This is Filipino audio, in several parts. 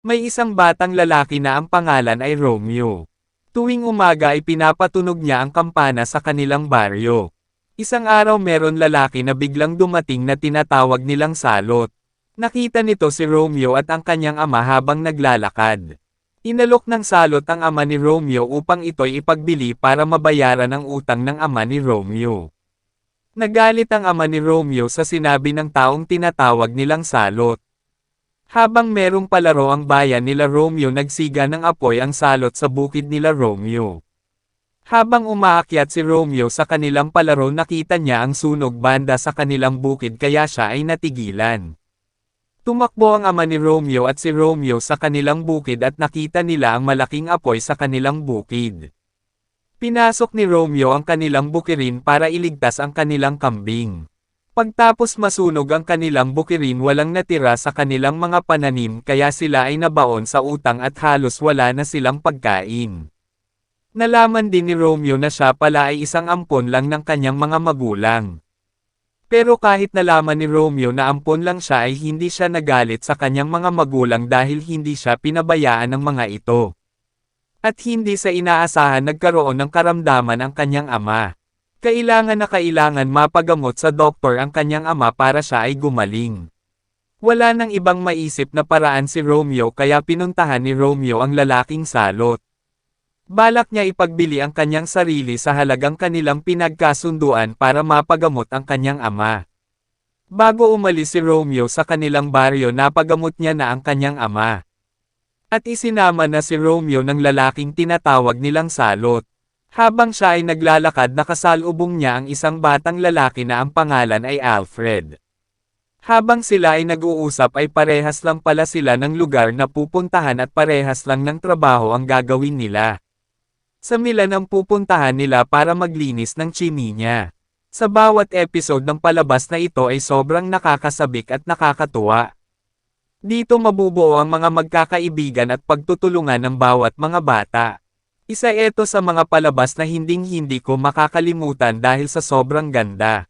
May isang batang lalaki na ang pangalan ay Romeo. Tuwing umaga ay pinapatunog niya ang kampana sa kanilang baryo. Isang araw meron lalaki na biglang dumating na tinatawag nilang salot. Nakita nito si Romeo at ang kanyang ama habang naglalakad. Inalok ng salot ang ama ni Romeo upang ito'y ipagbili para mabayaran ang utang ng ama ni Romeo. Nagalit ang ama ni Romeo sa sinabi ng taong tinatawag nilang salot. Habang merong palaro ang bayan nila Romeo nagsiga ng apoy ang salot sa bukid nila Romeo. Habang umaakyat si Romeo sa kanilang palaro nakita niya ang sunog banda sa kanilang bukid kaya siya ay natigilan. Tumakbo ang ama ni Romeo at si Romeo sa kanilang bukid at nakita nila ang malaking apoy sa kanilang bukid. Pinasok ni Romeo ang kanilang bukirin para iligtas ang kanilang kambing. Pagtapos masunog ang kanilang bukirin walang natira sa kanilang mga pananim kaya sila ay nabaon sa utang at halos wala na silang pagkain. Nalaman din ni Romeo na siya pala ay isang ampon lang ng kanyang mga magulang. Pero kahit nalaman ni Romeo na ampon lang siya ay hindi siya nagalit sa kanyang mga magulang dahil hindi siya pinabayaan ng mga ito. At hindi sa inaasahan nagkaroon ng karamdaman ang kanyang ama. Kailangan na kailangan mapagamot sa doktor ang kanyang ama para siya ay gumaling. Wala nang ibang maisip na paraan si Romeo kaya pinuntahan ni Romeo ang lalaking salot. Balak niya ipagbili ang kanyang sarili sa halagang kanilang pinagkasunduan para mapagamot ang kanyang ama. Bago umalis si Romeo sa kanilang baryo napagamot niya na ang kanyang ama. At isinama na si Romeo ng lalaking tinatawag nilang salot. Habang siya ay naglalakad nakasalubong niya ang isang batang lalaki na ang pangalan ay Alfred. Habang sila ay nag-uusap ay parehas lang pala sila ng lugar na pupuntahan at parehas lang ng trabaho ang gagawin nila. Sa Milan ang pupuntahan nila para maglinis ng chimney Sa bawat episode ng palabas na ito ay sobrang nakakasabik at nakakatuwa. Dito mabubuo ang mga magkakaibigan at pagtutulungan ng bawat mga bata. Isa ito sa mga palabas na hinding-hindi ko makakalimutan dahil sa sobrang ganda.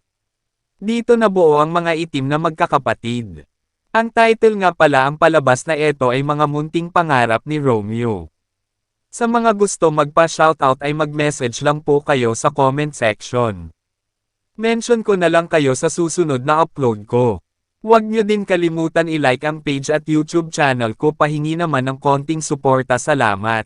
Dito nabuo ang mga itim na magkakapatid. Ang title nga pala ang palabas na ito ay mga munting pangarap ni Romeo. Sa mga gusto magpa-shoutout ay mag-message lang po kayo sa comment section. Mention ko na lang kayo sa susunod na upload ko. Huwag nyo din kalimutan i-like ang page at YouTube channel ko pahingi naman ng konting suporta salamat.